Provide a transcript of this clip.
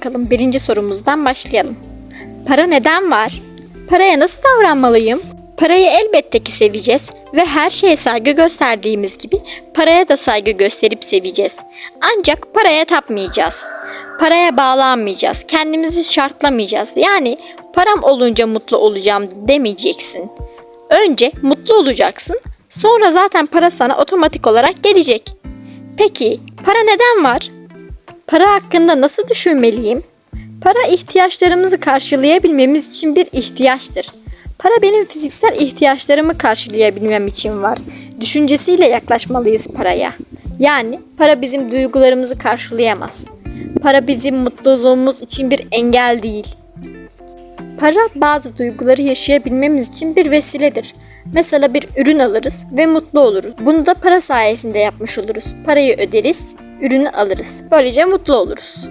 bakalım birinci sorumuzdan başlayalım. Para neden var? Paraya nasıl davranmalıyım? Parayı elbette ki seveceğiz ve her şeye saygı gösterdiğimiz gibi paraya da saygı gösterip seveceğiz. Ancak paraya tapmayacağız. Paraya bağlanmayacağız. Kendimizi şartlamayacağız. Yani param olunca mutlu olacağım demeyeceksin. Önce mutlu olacaksın. Sonra zaten para sana otomatik olarak gelecek. Peki para neden var? Para hakkında nasıl düşünmeliyim? Para ihtiyaçlarımızı karşılayabilmemiz için bir ihtiyaçtır. Para benim fiziksel ihtiyaçlarımı karşılayabilmem için var. Düşüncesiyle yaklaşmalıyız paraya. Yani para bizim duygularımızı karşılayamaz. Para bizim mutluluğumuz için bir engel değil. Para bazı duyguları yaşayabilmemiz için bir vesiledir. Mesela bir ürün alırız ve mutlu oluruz. Bunu da para sayesinde yapmış oluruz. Parayı öderiz, ürünü alırız. Böylece mutlu oluruz.